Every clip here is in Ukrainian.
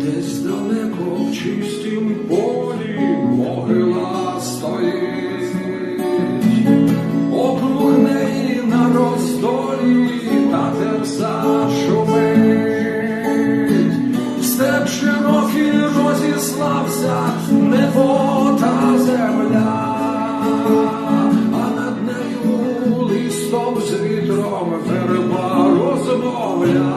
Десь далеко в чистім полі могила стоїть, округ неї на роздолі та терса шумить, степ широкий розіслався, небо та земля, а над нею листом з вітром верба розмовля.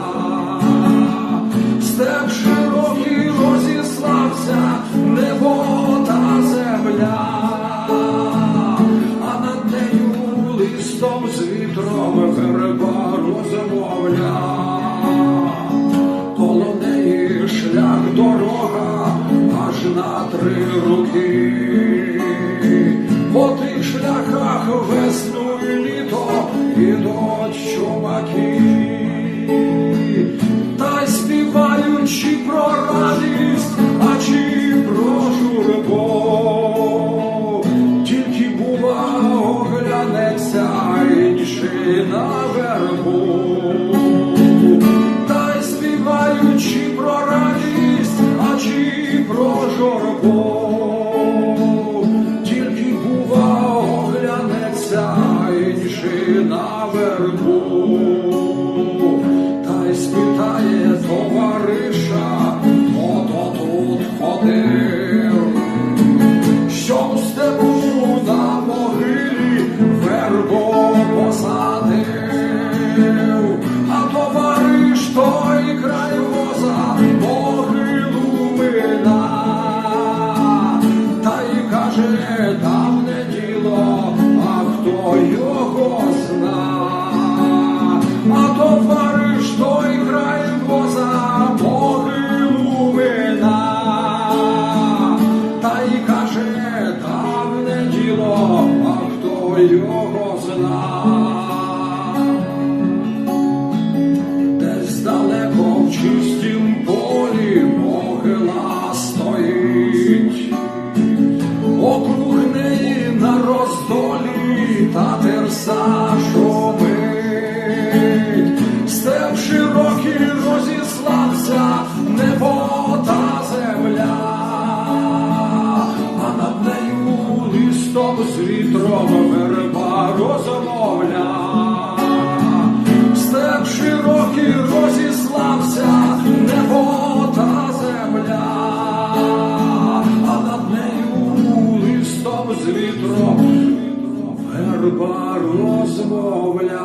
Степ широкий розіслався, небо та земля, а над нею листом з вітром верба розмовля. Коло неї шлях дорога аж на три руки. По тих шляхах весну і літо ідуть чумаки співаючи про радість, а чи про журбу, тільки бува оглянеться інший на вербу, та й співаючи про радість, а чи про журбу, тільки бува оглянеться інший на вербу de його зна. Десь далеко в чистім полі могила стоїть, округ неї на роздолі та терса з вітром, верба розмовляє.